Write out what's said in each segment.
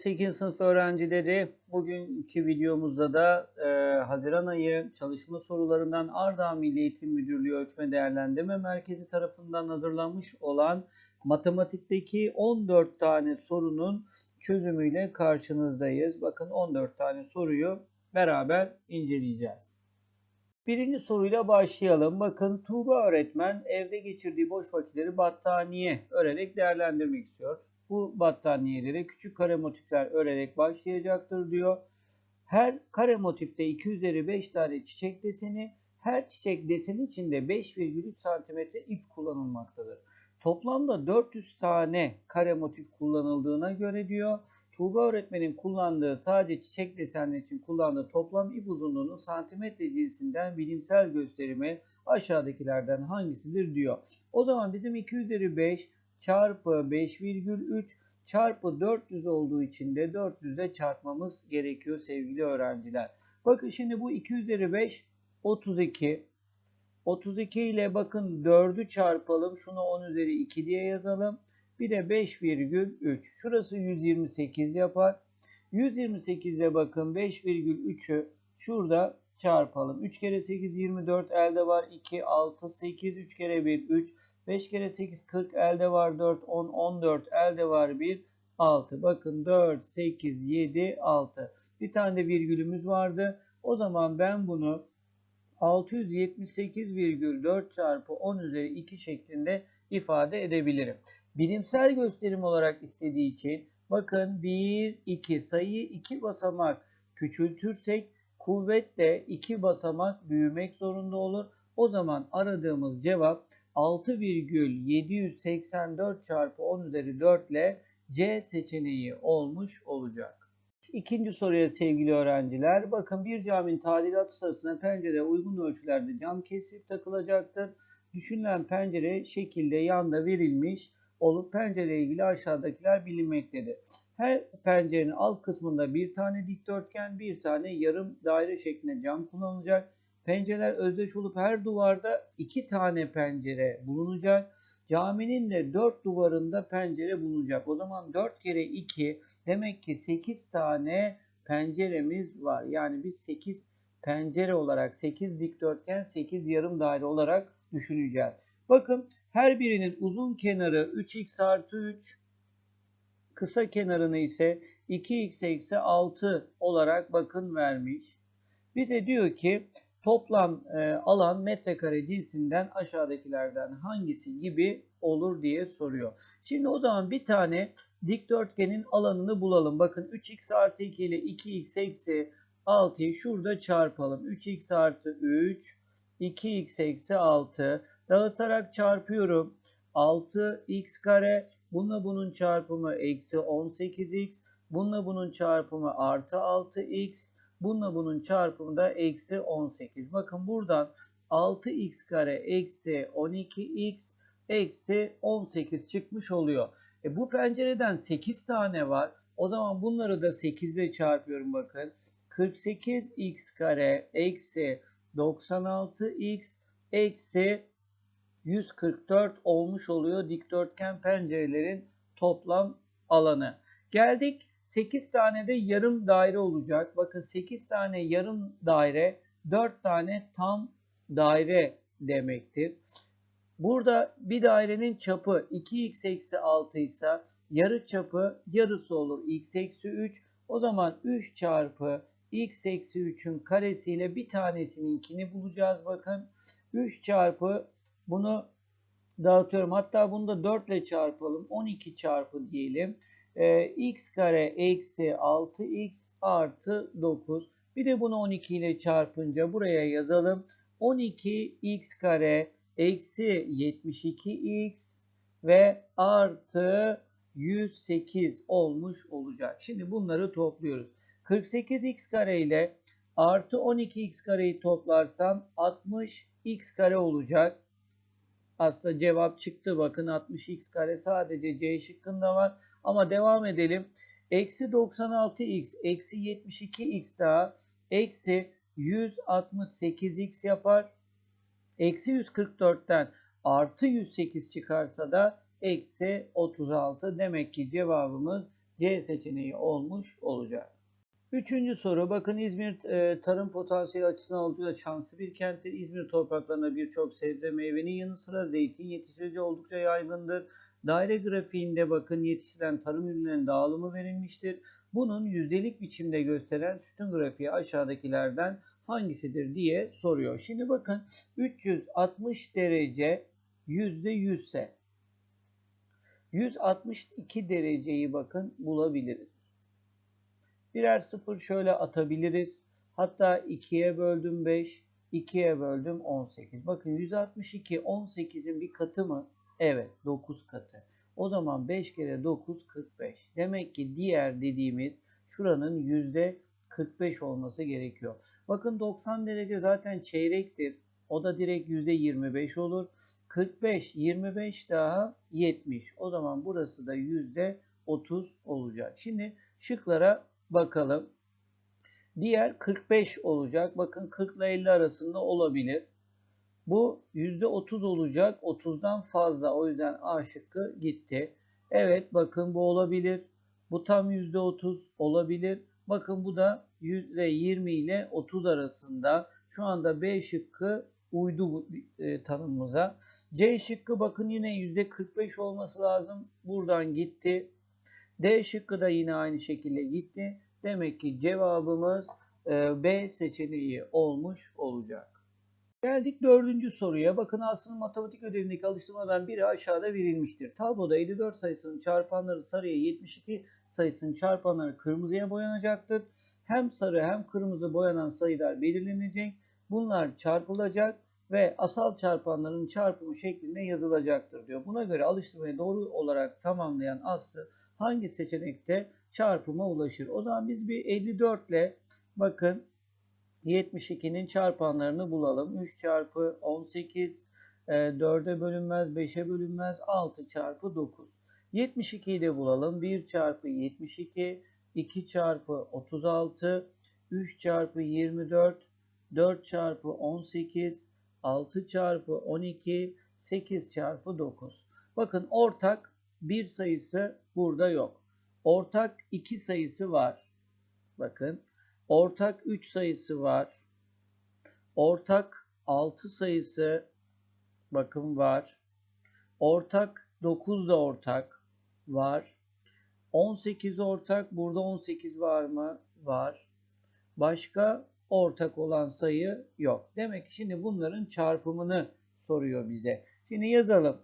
8. sınıf öğrencileri bugünkü videomuzda da e, Haziran ayı çalışma sorularından Ardahan Milli Eğitim Müdürlüğü Ölçme Değerlendirme Merkezi tarafından hazırlanmış olan matematikteki 14 tane sorunun çözümüyle karşınızdayız. Bakın 14 tane soruyu beraber inceleyeceğiz. Birinci soruyla başlayalım. Bakın Tuğba öğretmen evde geçirdiği boş vakitleri battaniye örerek değerlendirmek istiyor. Bu battaniyelere küçük kare motifler örerek başlayacaktır diyor. Her kare motifte 2 üzeri 5 tane çiçek deseni, her çiçek deseni içinde 5,3 cm ip kullanılmaktadır. Toplamda 400 tane kare motif kullanıldığına göre diyor. Tuğba öğretmenin kullandığı sadece çiçek desenleri için kullandığı toplam ip uzunluğunun santimetre cinsinden bilimsel gösterimi aşağıdakilerden hangisidir diyor. O zaman bizim 2 üzeri 5 çarpı 5,3 çarpı 400 olduğu için de 400 ile çarpmamız gerekiyor sevgili öğrenciler. Bakın şimdi bu 2 üzeri 5 32. 32 ile bakın 4'ü çarpalım. Şunu 10 üzeri 2 diye yazalım. Bir de 5,3. Şurası 128 yapar. 128 ile bakın 5,3'ü şurada çarpalım. 3 kere 8 24 elde var 2 6 8 3 kere 1 3 5 kere 8 40 elde var 4 10 14 elde var 1 6. Bakın 4 8 7 6. Bir tane de virgülümüz vardı. O zaman ben bunu 678,4 çarpı 10 üzeri 2 şeklinde ifade edebilirim. Bilimsel gösterim olarak istediği için bakın 1 2 sayıyı 2 basamak küçültürsek kuvvet de 2 basamak büyümek zorunda olur. O zaman aradığımız cevap 6,784 çarpı 10 üzeri 4 ile C seçeneği olmuş olacak. İkinci soruya sevgili öğrenciler. Bakın bir caminin tadilatı sırasında pencere uygun ölçülerde cam kesip takılacaktır. Düşünülen pencere şekilde yanda verilmiş olup pencere ile ilgili aşağıdakiler bilinmektedir. Her pencerenin alt kısmında bir tane dikdörtgen, bir tane yarım daire şeklinde cam kullanılacak. Pencereler özdeş olup her duvarda iki tane pencere bulunacak. Caminin de dört duvarında pencere bulunacak. O zaman 4 kere 2 demek ki 8 tane penceremiz var. Yani biz 8 pencere olarak 8 dikdörtgen 8 yarım daire olarak düşüneceğiz. Bakın her birinin uzun kenarı 3x artı 3 kısa kenarını ise 2x eksi 6 olarak bakın vermiş. Bize diyor ki toplam e, alan metrekare cinsinden aşağıdakilerden hangisi gibi olur diye soruyor. Şimdi o zaman bir tane dikdörtgenin alanını bulalım. Bakın 3x artı 2 ile 2x eksi 6'yı şurada çarpalım. 3x artı 3, 2x eksi 6 dağıtarak çarpıyorum. 6x kare bununla bunun çarpımı eksi 18x bununla bunun çarpımı artı 6x Bununla bunun çarpımı da eksi 18. Bakın buradan 6x kare eksi 12x eksi 18 çıkmış oluyor. E bu pencereden 8 tane var. O zaman bunları da 8 ile çarpıyorum bakın. 48x kare eksi 96x eksi 144 olmuş oluyor dikdörtgen pencerelerin toplam alanı. Geldik 8 tane de yarım daire olacak. Bakın 8 tane yarım daire 4 tane tam daire demektir. Burada bir dairenin çapı 2x eksi 6 ise yarı çapı yarısı olur x eksi 3. O zaman 3 çarpı x eksi 3'ün karesiyle bir tanesininkini bulacağız bakın. 3 çarpı bunu dağıtıyorum. Hatta bunu da 4 ile çarpalım. 12 çarpı diyelim e, x kare eksi 6x artı 9. Bir de bunu 12 ile çarpınca buraya yazalım. 12x kare eksi 72x ve artı 108 olmuş olacak. Şimdi bunları topluyoruz. 48x kare ile artı 12x kareyi toplarsam 60x kare olacak. Aslında cevap çıktı. Bakın 60x kare sadece C şıkkında var. Ama devam edelim. Eksi 96x eksi 72x daha eksi 168x yapar. Eksi 144'ten artı 108 çıkarsa da eksi 36. Demek ki cevabımız C seçeneği olmuş olacak. Üçüncü soru. Bakın İzmir e, tarım potansiyeli açısından oldukça şanslı bir kenttir. İzmir topraklarında birçok sebze meyvenin yanı sıra zeytin yetiştiriciliği oldukça yaygındır. Daire grafiğinde bakın yetiştirilen tarım ürünlerinin dağılımı verilmiştir. Bunun yüzdelik biçimde gösteren sütun grafiği aşağıdakilerden hangisidir diye soruyor. Şimdi bakın 360 derece yüzde yüzse 162 dereceyi bakın bulabiliriz. Birer sıfır şöyle atabiliriz. Hatta 2'ye böldüm 5, 2'ye böldüm 18. Bakın 162 18'in bir katı mı? Evet 9 katı. O zaman 5 kere 9 45. Demek ki diğer dediğimiz şuranın yüzde 45 olması gerekiyor. Bakın 90 derece zaten çeyrektir. O da direkt yüzde 25 olur. 45, 25 daha 70. O zaman burası da yüzde 30 olacak. Şimdi şıklara bakalım. Diğer 45 olacak. Bakın 40 ile 50 arasında olabilir. Bu %30 olacak. 30'dan fazla. O yüzden A şıkkı gitti. Evet bakın bu olabilir. Bu tam %30 olabilir. Bakın bu da %20 ile 30 arasında. Şu anda B şıkkı uydu e, tanımımıza. C şıkkı bakın yine %45 olması lazım. Buradan gitti. D şıkkı da yine aynı şekilde gitti. Demek ki cevabımız e, B seçeneği olmuş olacak. Geldik dördüncü soruya. Bakın aslında matematik ödevindeki alıştırmadan biri aşağıda verilmiştir. Tabloda 54 sayısının çarpanları sarıya 72 sayısının çarpanları kırmızıya boyanacaktır. Hem sarı hem kırmızı boyanan sayılar belirlenecek. Bunlar çarpılacak ve asal çarpanların çarpımı şeklinde yazılacaktır diyor. Buna göre alıştırmayı doğru olarak tamamlayan Aslı hangi seçenekte çarpıma ulaşır? O zaman biz bir 54 ile bakın 72'nin çarpanlarını bulalım. 3 çarpı 18 4'e bölünmez, 5'e bölünmez, 6 çarpı 9. 72'yi de bulalım. 1 çarpı 72, 2 çarpı 36, 3 çarpı 24, 4 çarpı 18, 6 çarpı 12, 8 çarpı 9. Bakın ortak bir sayısı burada yok. Ortak 2 sayısı var. Bakın ortak 3 sayısı var. Ortak 6 sayısı bakın var. Ortak 9 da ortak var. 18 ortak. Burada 18 var mı? Var. Başka ortak olan sayı yok. Demek ki şimdi bunların çarpımını soruyor bize. Şimdi yazalım.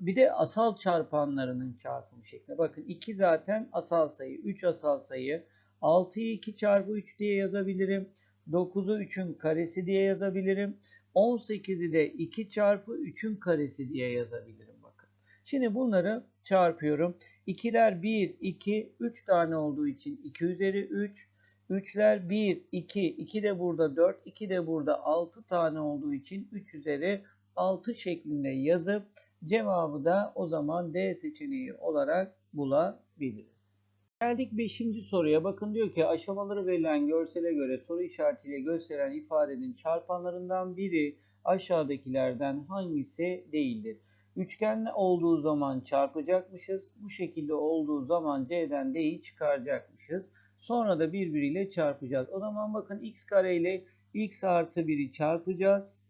Bir de asal çarpanlarının çarpım şekli. Bakın 2 zaten asal sayı. 3 asal sayı. 6'yı 2 çarpı 3 diye yazabilirim. 9'u 3'ün karesi diye yazabilirim. 18'i de 2 çarpı 3'ün karesi diye yazabilirim. Bakın. Şimdi bunları çarpıyorum. 2'ler 1, 2, 3 tane olduğu için 2 üzeri 3. 3'ler 1, 2, 2 de burada 4, 2 de burada 6 tane olduğu için 3 üzeri 6 şeklinde yazıp cevabı da o zaman D seçeneği olarak bulabiliriz. Geldik 5. soruya. Bakın diyor ki aşamaları verilen görsele göre soru işaretiyle gösteren ifadenin çarpanlarından biri aşağıdakilerden hangisi değildir? Üçgen olduğu zaman çarpacakmışız. Bu şekilde olduğu zaman C'den D'yi çıkaracakmışız. Sonra da birbiriyle çarpacağız. O zaman bakın x kare ile x artı 1'i çarpacağız.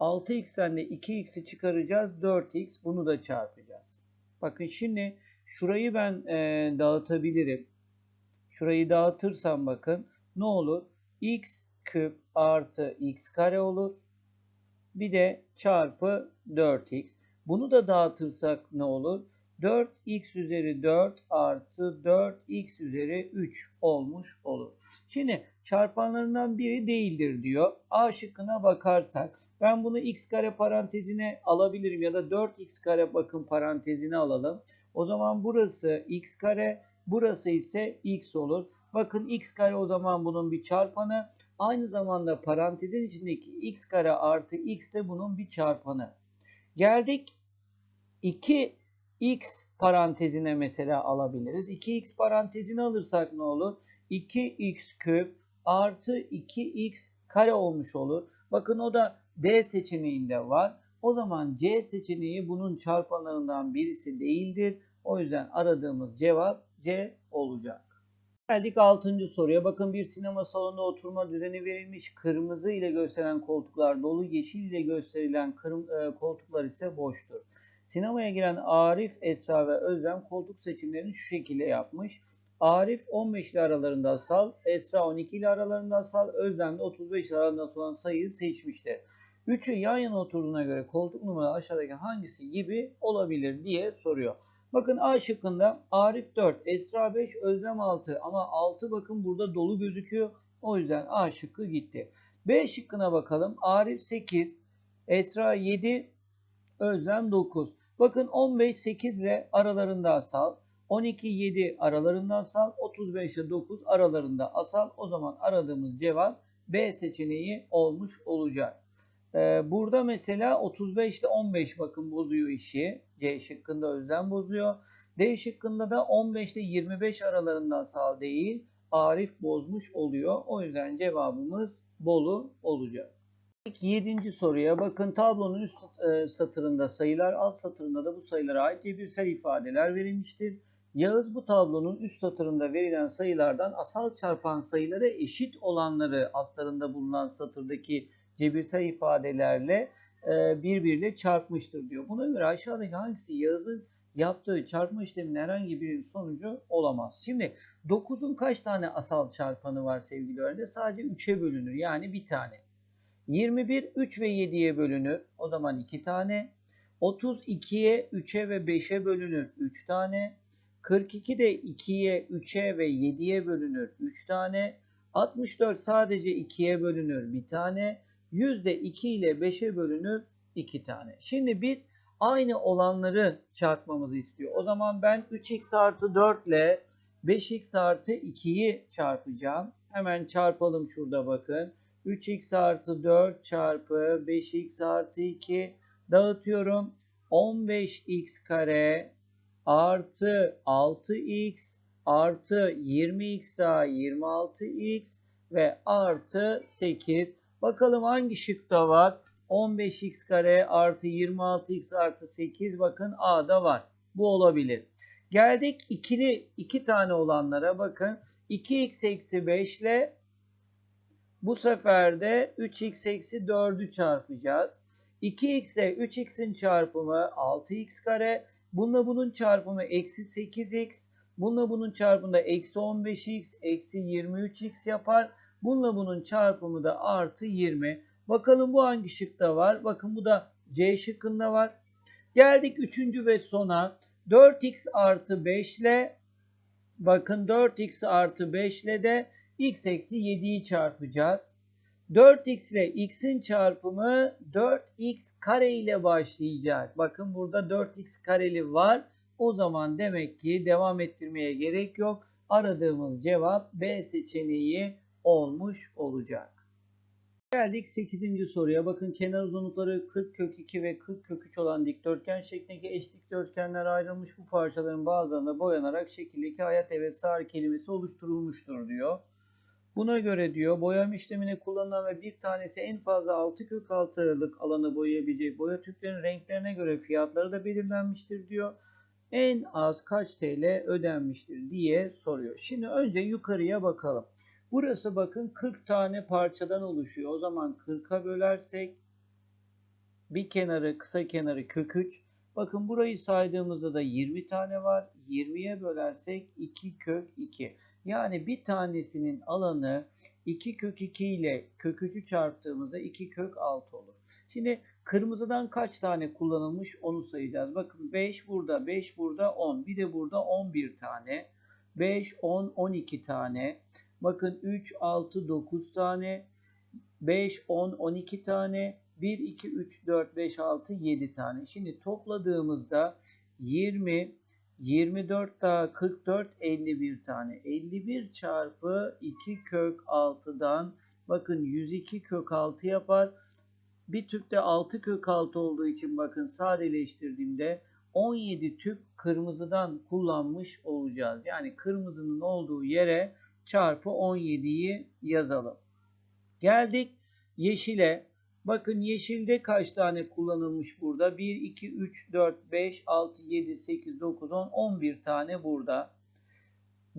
6x'ten de 2x'i çıkaracağız. 4x bunu da çarpacağız. Bakın şimdi şurayı ben e, dağıtabilirim. Şurayı dağıtırsam bakın ne olur? x küp artı x kare olur. Bir de çarpı 4x. Bunu da dağıtırsak ne olur? 4x üzeri 4 artı 4x üzeri 3 olmuş olur. Şimdi çarpanlarından biri değildir diyor. A şıkkına bakarsak ben bunu x kare parantezine alabilirim ya da 4x kare bakın parantezine alalım. O zaman burası x kare burası ise x olur. Bakın x kare o zaman bunun bir çarpanı. Aynı zamanda parantezin içindeki x kare artı x de bunun bir çarpanı. Geldik 2 x parantezine mesela alabiliriz. 2x parantezine alırsak ne olur? 2x küp artı 2x kare olmuş olur. Bakın o da D seçeneğinde var. O zaman C seçeneği bunun çarpanlarından birisi değildir. O yüzden aradığımız cevap C olacak. Geldik 6. soruya. Bakın bir sinema salonunda oturma düzeni verilmiş. Kırmızı ile gösterilen koltuklar dolu, yeşil ile gösterilen e, koltuklar ise boştur. Sinemaya giren Arif, Esra ve Özlem koltuk seçimlerini şu şekilde yapmış. Arif 15 ile aralarında asal, Esra 12 ile aralarında asal, Özlem de 35 ile aralarında olan sayıyı seçmiştir. Üçü yan yana oturduğuna göre koltuk numara aşağıdaki hangisi gibi olabilir diye soruyor. Bakın A şıkkında Arif 4, Esra 5, Özlem 6 ama 6 bakın burada dolu gözüküyor. O yüzden A şıkkı gitti. B şıkkına bakalım. Arif 8, Esra 7, Özlem 9. Bakın 15 8 ile aralarında asal. 12 7 aralarında asal. 35 ile 9 aralarında asal. O zaman aradığımız cevap B seçeneği olmuş olacak. Ee, burada mesela 35 ile 15 bakın bozuyor işi. C şıkkında Özlem bozuyor. D şıkkında da 15 ile 25 aralarında asal değil. Arif bozmuş oluyor. O yüzden cevabımız Bolu olacak. Yedinci soruya bakın tablonun üst e, satırında sayılar alt satırında da bu sayılara ait cebirsel ifadeler verilmiştir. Yağız bu tablonun üst satırında verilen sayılardan asal çarpan sayılara eşit olanları altlarında bulunan satırdaki cebirsel ifadelerle e, çarpmıştır diyor. Buna göre aşağıdaki hangisi Yağız'ın yaptığı çarpma işleminin herhangi bir sonucu olamaz. Şimdi 9'un kaç tane asal çarpanı var sevgili öğrenciler? Sadece 3'e bölünür yani bir tane. 21 3 ve 7'ye bölünür. O zaman 2 tane. 32'ye 3'e ve 5'e bölünür. 3 tane. 42 de 2'ye 3'e ve 7'ye bölünür. 3 tane. 64 sadece 2'ye bölünür. 1 tane. 100 de 2 ile 5'e bölünür. 2 tane. Şimdi biz aynı olanları çarpmamızı istiyor. O zaman ben 3x artı 4 ile 5x artı 2'yi çarpacağım. Hemen çarpalım şurada bakın. 3x artı 4 çarpı 5x artı 2 dağıtıyorum. 15x kare artı 6x artı 20x daha 26x ve artı 8. Bakalım hangi şıkta var? 15x kare artı 26x artı 8 bakın A'da var. Bu olabilir. Geldik ikili iki tane olanlara bakın. 2x eksi 5 ile bu sefer de 3x eksi 4'ü çarpacağız. 2x ile 3x'in çarpımı 6x kare. Bununla bunun çarpımı eksi 8x. Bununla bunun çarpımı da eksi 15x eksi 23x yapar. Bununla bunun çarpımı da artı 20. Bakalım bu hangi şıkta var? Bakın bu da C şıkkında var. Geldik üçüncü ve sona. 4x artı 5 ile bakın 4x artı 5 ile de x eksi 7'yi çarpacağız. 4x ile x'in çarpımı 4x kare ile başlayacak. Bakın burada 4x kareli var. O zaman demek ki devam ettirmeye gerek yok. Aradığımız cevap B seçeneği olmuş olacak. Geldik 8. soruya. Bakın kenar uzunlukları 40 kök 2 ve 40 kök 3 olan dikdörtgen şeklindeki eş dikdörtgenler ayrılmış. Bu parçaların bazılarında boyanarak şekildeki hayat evet sağır kelimesi oluşturulmuştur diyor. Buna göre diyor boyama işlemine kullanılan ve bir tanesi en fazla 6 kök 6'lık alanı boyayabilecek boya tüplerinin renklerine göre fiyatları da belirlenmiştir diyor. En az kaç TL ödenmiştir diye soruyor. Şimdi önce yukarıya bakalım. Burası bakın 40 tane parçadan oluşuyor. O zaman 40'a bölersek bir kenarı kısa kenarı kök 3. Bakın burayı saydığımızda da 20 tane var. 20'ye bölersek 2 kök 2. Yani bir tanesinin alanı 2 kök 2 ile kök 3'ü çarptığımızda 2 kök 6 olur. Şimdi kırmızıdan kaç tane kullanılmış onu sayacağız. Bakın 5 burada, 5 burada, 10. Bir de burada 11 tane. 5, 10, 12 tane. Bakın 3, 6, 9 tane. 5, 10, 12 tane. 1, 2, 3, 4, 5, 6, 7 tane. Şimdi topladığımızda 20, 24 daha 44, 51 tane. 51 çarpı 2 kök 6'dan bakın 102 kök 6 yapar. Bir tüpte 6 kök 6 olduğu için bakın sadeleştirdiğimde 17 tüp kırmızıdan kullanmış olacağız. Yani kırmızının olduğu yere çarpı 17'yi yazalım. Geldik yeşile. Bakın yeşilde kaç tane kullanılmış burada? 1, 2, 3, 4, 5, 6, 7, 8, 9, 10, 11 tane burada.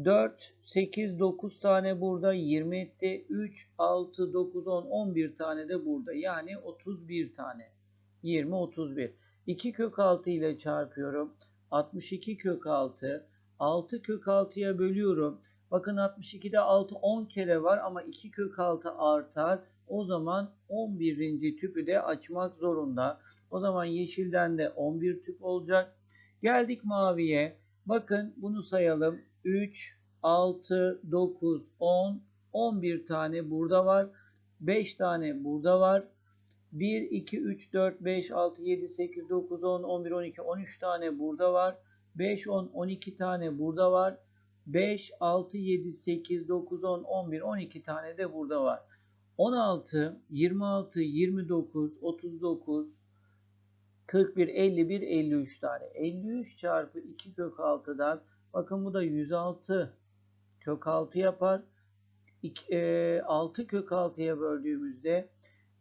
4, 8, 9 tane burada. 20 etti. 3, 6, 9, 10, 11 tane de burada. Yani 31 tane. 20, 31. 2 kök 6 ile çarpıyorum. 62 kök 6. 6 kök 6'ya bölüyorum. Bakın 62'de 6 10 kere var ama 2 kök 6 artar. O zaman 11. tüpü de açmak zorunda. O zaman yeşilden de 11 tüp olacak. Geldik maviye. Bakın bunu sayalım. 3, 6, 9, 10, 11 tane burada var. 5 tane burada var. 1, 2, 3, 4, 5, 6, 7, 8, 9, 10, 11, 12, 13 tane burada var. 5, 10, 12 tane burada var. 5, 6, 7, 8, 9, 10, 11, 12 tane de burada var. 16, 26, 29, 39, 41, 51, 53 tane. 53 çarpı 2 kök 6'dan bakın bu da 106 kök 6 yapar. 2, e, 6 kök 6'ya böldüğümüzde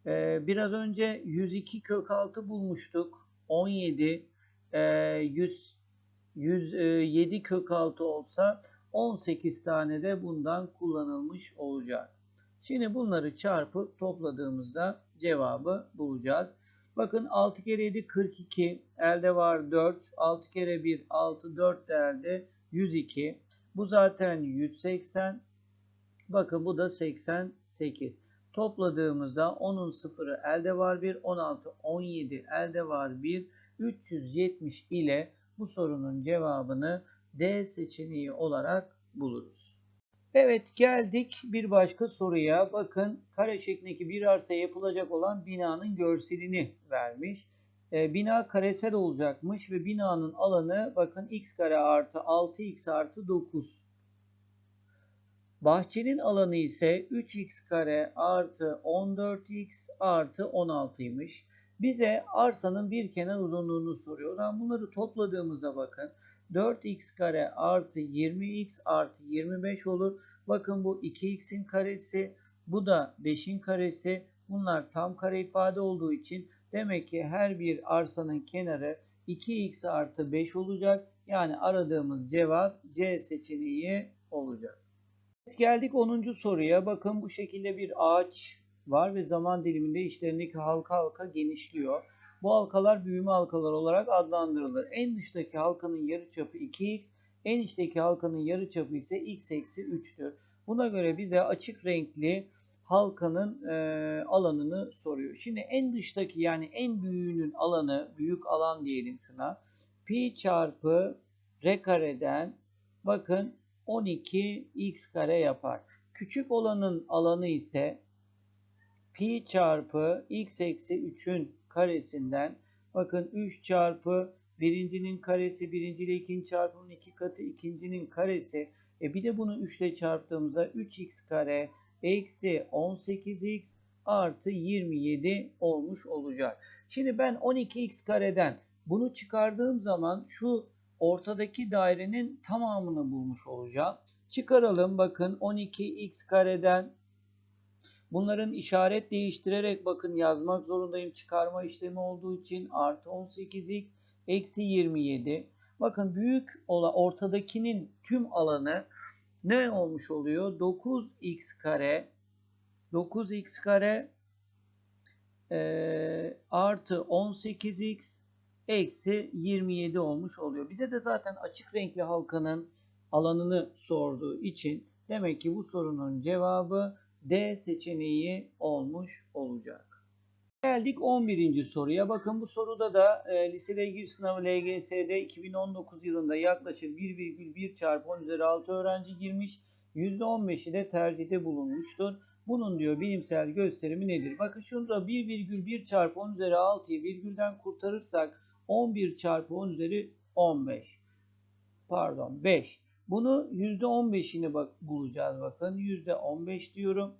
e, biraz önce 102 kök 6 bulmuştuk. 17 e, 100 107 kök 6 olsa 18 tane de bundan kullanılmış olacak. Şimdi bunları çarpıp topladığımızda cevabı bulacağız. Bakın 6 kere 7 42. Elde var 4. 6 kere 1 6. 4 de elde 102. Bu zaten 180. Bakın bu da 88. Topladığımızda 10'un sıfırı elde var 1. 16, 17 elde var 1. 370 ile bu sorunun cevabını D seçeneği olarak buluruz. Evet geldik bir başka soruya. Bakın kare şeklindeki bir arsa yapılacak olan binanın görselini vermiş. E, bina karesel olacakmış ve binanın alanı bakın x kare artı 6x artı 9. Bahçenin alanı ise 3x kare artı 14x artı 16'ymış. Bize arsanın bir kenar uzunluğunu soruyor. Zaman bunları topladığımızda bakın 4x kare artı 20x artı 25 olur. Bakın bu 2x'in karesi, bu da 5'in karesi. Bunlar tam kare ifade olduğu için demek ki her bir arsanın kenarı 2x artı 5 olacak. Yani aradığımız cevap C seçeneği olacak. Geldik 10. soruya. Bakın bu şekilde bir ağaç var ve zaman diliminde içlerindeki halka halka genişliyor. Bu halkalar büyüme halkaları olarak adlandırılır. En dıştaki halkanın yarıçapı 2x, en içteki halkanın yarıçapı ise x eksi 3'tür. Buna göre bize açık renkli halkanın e, alanını soruyor. Şimdi en dıştaki yani en büyüğünün alanı, büyük alan diyelim şuna. Pi çarpı r kareden bakın 12 x kare yapar. Küçük olanın alanı ise pi çarpı x eksi 3'ün karesinden bakın 3 çarpı birincinin karesi birinci ile ikinci çarpımın iki katı ikincinin karesi e bir de bunu 3 ile çarptığımızda 3x kare eksi 18x artı 27 olmuş olacak. Şimdi ben 12x kareden bunu çıkardığım zaman şu ortadaki dairenin tamamını bulmuş olacağım. Çıkaralım bakın 12x kareden bunların işaret değiştirerek bakın yazmak zorundayım çıkarma işlemi olduğu için artı 18x eksi 27. Bakın büyük olan ortadakinin tüm alanı ne olmuş oluyor? 9x kare 9x kare e, artı 18x eksi 27 olmuş oluyor. Bize de zaten açık renkli halkanın alanını sorduğu için demek ki bu sorunun cevabı D seçeneği olmuş olacak. Geldik 11. soruya. Bakın bu soruda da e, lisede giriş sınavı LGS'de 2019 yılında yaklaşık 1,1 çarpı 10 üzeri 6 öğrenci girmiş. %15'i de tercihte bulunmuştur. Bunun diyor bilimsel gösterimi nedir? Bakın şurada 1,1 çarpı 10 üzeri 6'yı virgülden kurtarırsak 11 çarpı 10 üzeri 15. Pardon 5. Bunu %15'ini bak bulacağız bakın. %15 diyorum.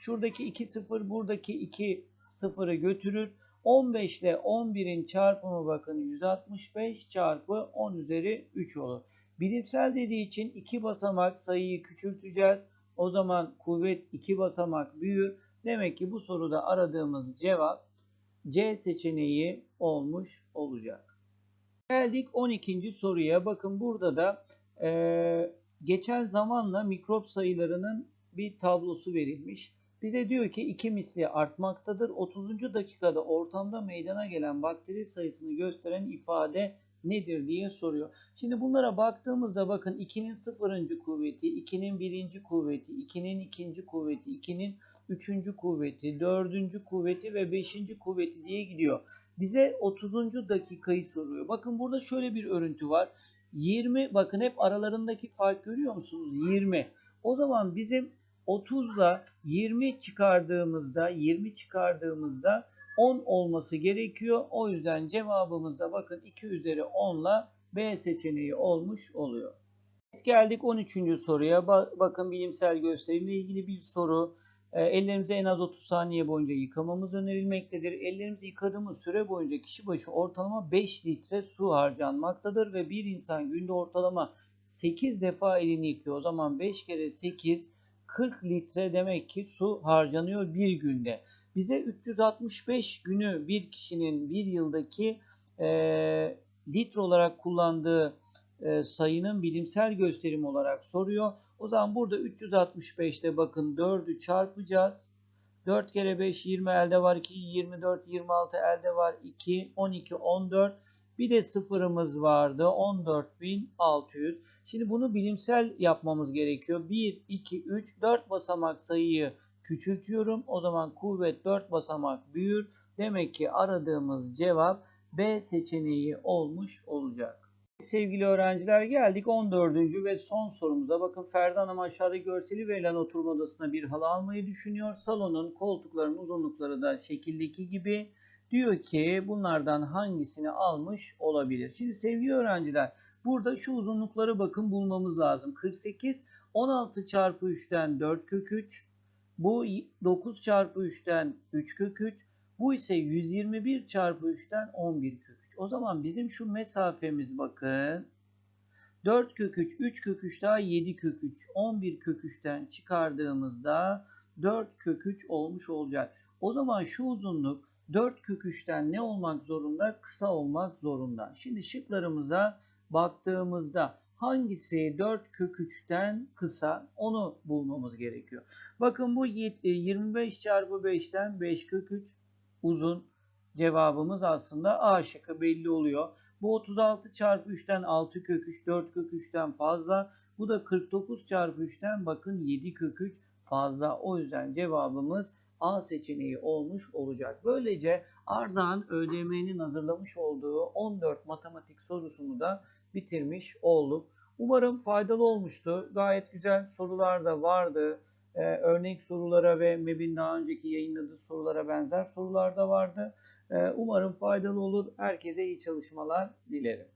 Şuradaki 2 sıfır buradaki 2 sıfırı götürür. 15 ile 11'in çarpımı bakın 165 çarpı 10 üzeri 3 olur. Bilimsel dediği için 2 basamak sayıyı küçülteceğiz. O zaman kuvvet 2 basamak büyür. Demek ki bu soruda aradığımız cevap C seçeneği olmuş olacak. Geldik 12. soruya. Bakın burada da e, geçen zamanla mikrop sayılarının bir tablosu verilmiş. Bize diyor ki iki misli artmaktadır. 30. dakikada ortamda meydana gelen bakteri sayısını gösteren ifade nedir diye soruyor. Şimdi bunlara baktığımızda bakın 2'nin 0. kuvveti, 2'nin 1. kuvveti, 2'nin 2. kuvveti, 2'nin 3. kuvveti, 4. kuvveti ve 5. kuvveti diye gidiyor. Bize 30. dakikayı soruyor. Bakın burada şöyle bir örüntü var. 20 bakın hep aralarındaki fark görüyor musunuz? 20. O zaman bizim 30 ile 20 çıkardığımızda 20 çıkardığımızda 10 olması gerekiyor. O yüzden cevabımız da bakın 2 üzeri 10 ile B seçeneği olmuş oluyor. Geldik 13. soruya. Bakın bilimsel gösterimle ilgili bir soru. E, ellerimizi en az 30 saniye boyunca yıkamamız önerilmektedir. Ellerimizi yıkadığımız süre boyunca kişi başı ortalama 5 litre su harcanmaktadır ve bir insan günde ortalama 8 defa elini yıkıyor. O zaman 5 kere 8 40 litre demek ki su harcanıyor bir günde. Bize 365 günü bir kişinin bir yıldaki e, litre olarak kullandığı e, sayının bilimsel gösterim olarak soruyor. O zaman burada 365'te bakın 4'ü çarpacağız. 4 kere 5 20 elde var 2 24 26 elde var 2 12 14 bir de sıfırımız vardı 14600. Şimdi bunu bilimsel yapmamız gerekiyor. 1 2 3 4 basamak sayıyı küçültüyorum. O zaman kuvvet 4 basamak büyür. Demek ki aradığımız cevap B seçeneği olmuş olacak. Sevgili öğrenciler geldik 14. ve son sorumuza. Bakın Ferda Hanım aşağıda görseli verilen oturma odasına bir halı almayı düşünüyor. Salonun koltukların uzunlukları da şekildeki gibi. Diyor ki bunlardan hangisini almış olabilir? Şimdi sevgili öğrenciler burada şu uzunlukları bakın bulmamız lazım. 48 16 çarpı 3'ten 4 kök 3. Bu 9 çarpı 3'ten 3 kök 3. Bu ise 121 çarpı 3'ten 11 kök 3. O zaman bizim şu mesafemiz bakın 4 kök 3, 3 kök 3 daha 7 kök 3, 11 kök 3'ten çıkardığımızda 4 kök 3 olmuş olacak. O zaman şu uzunluk 4 kök 3'ten ne olmak zorunda? Kısa olmak zorunda. Şimdi şıklarımıza baktığımızda hangisi 4 kök 3'ten kısa onu bulmamız gerekiyor. Bakın bu 25 e, çarpı 5'ten 5 kök 3 uzun cevabımız aslında A şıkkı belli oluyor. Bu 36 çarpı 3'ten 6 kök 3, 4 kök 3'ten fazla. Bu da 49 çarpı 3'ten bakın 7 kök 3 fazla. O yüzden cevabımız A seçeneği olmuş olacak. Böylece Ardahan ÖDM'nin hazırlamış olduğu 14 matematik sorusunu da bitirmiş olduk. Umarım faydalı olmuştu. Gayet güzel sorular da vardı. Ee, örnek sorulara ve MEB'in daha önceki yayınladığı sorulara benzer sorular da vardı. Ee, umarım faydalı olur. Herkese iyi çalışmalar dilerim.